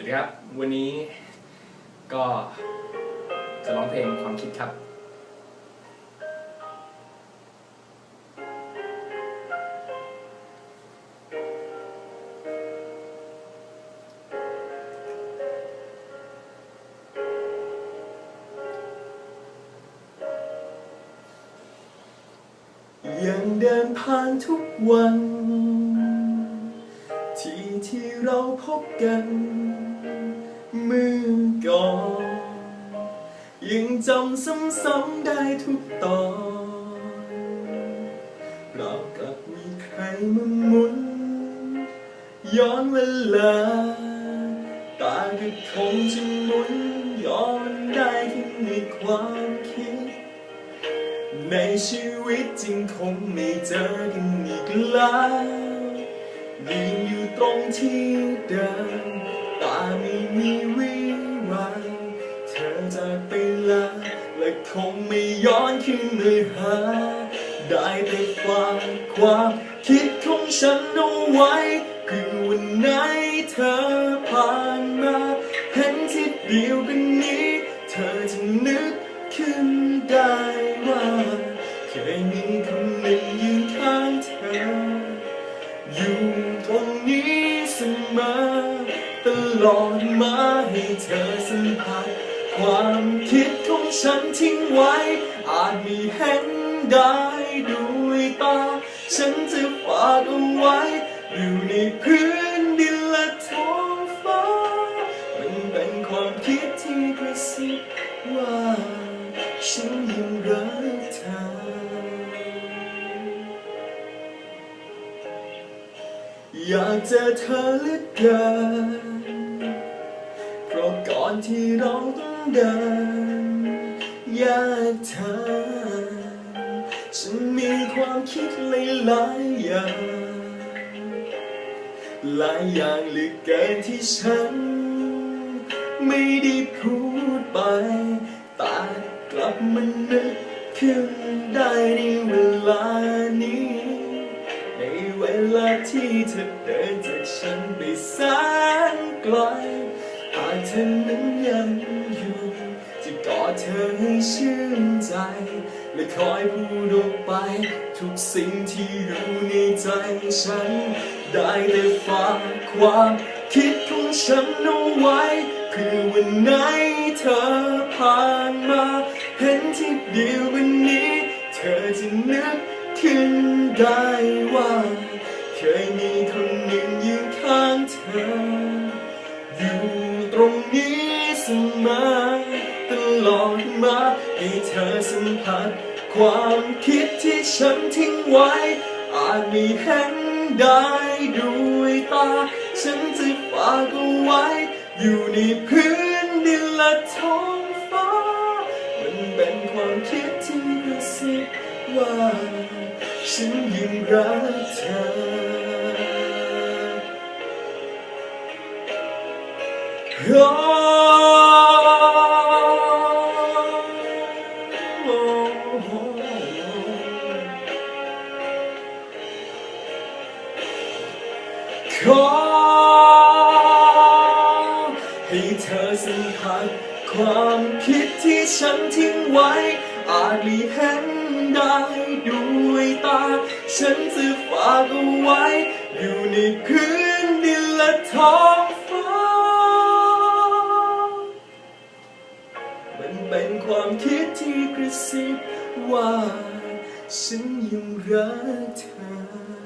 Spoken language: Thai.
วัสดีครับ วันนี้ก็จะร้องเพลงความคิดครับ ยังเดินผ่านทุกวัน ที่เราพบกันเมื่อก่อนยังจำซ้ำๆได้ทุกตอนเรากับมีใครมาหมุน ย้อนเวลาตาก็คงจะหมุนย้อนได้แค่ในความคิด ในชีวิตจริงคงไม่เจอกันอีกแล้ว ยืนอยู่ตรงที่เดิมตาไม่มีวี่แววเธอจากไปแล้วและคงไม่ย้อนคืนมาหา ได้แต่ฝากความคิดของฉันเอาไว้ คือวันไหนเธอผ่าน เธอสัมผัสความคิดของฉันทิ้งไว้ อาจม่เห็นได้ด้วยตา ฉันจะฝากเอาไว้ อยู่ในพื้นดินและท้องฟ้า มันเป็นความคิดที่กระซิบว่า ฉันยังรักเธออยากเจอเธอเหลือเกิน อนที่เราต้องเดินแยกทางฉันมีความคิดหลายๆอย่างหลายอย่างเหลือเกินที่ฉัน ไม่ได้พูดไปแต่กลับมันนึกขึ้นได้ในเวลานี้ ในเวลาที่เธอเดินจากฉันไปแสนไกล เธอนั้นยังอยู่ จะกอดเธอให้ชื่นใจ และคอยพูดออกไป ทุกสิ่งที่อยู่ในใจฉัน ได้แต่ฝากความคิดของฉันเอาไว้เพื่อวันไหนเธอผ่านมา เห็นที่เดียววันนี้ เธอจะนึกขึ้นได้ มาให้เธอสัมผัส ความคิดที่ฉันทิ้งไว้ อาจไม่เห็นได้ด้วยตา ฉันจะฝากเอาไว้ อยู่ในพื้นดินและท้องฟ้า มันเป็นความคิดที่กระซิบว่า ฉันยังรักเธอ ขอให้เธอสัมผัสความคิดที่ฉันทิ้งไว้ อาจไม่เห็นได้ด้วยตา ฉันจะฝากเอาไว้ อยู่ในพื้นดินและท้องฟ้า มันเป็นความคิดที่กระซิบว่า ฉันยังรักเธอ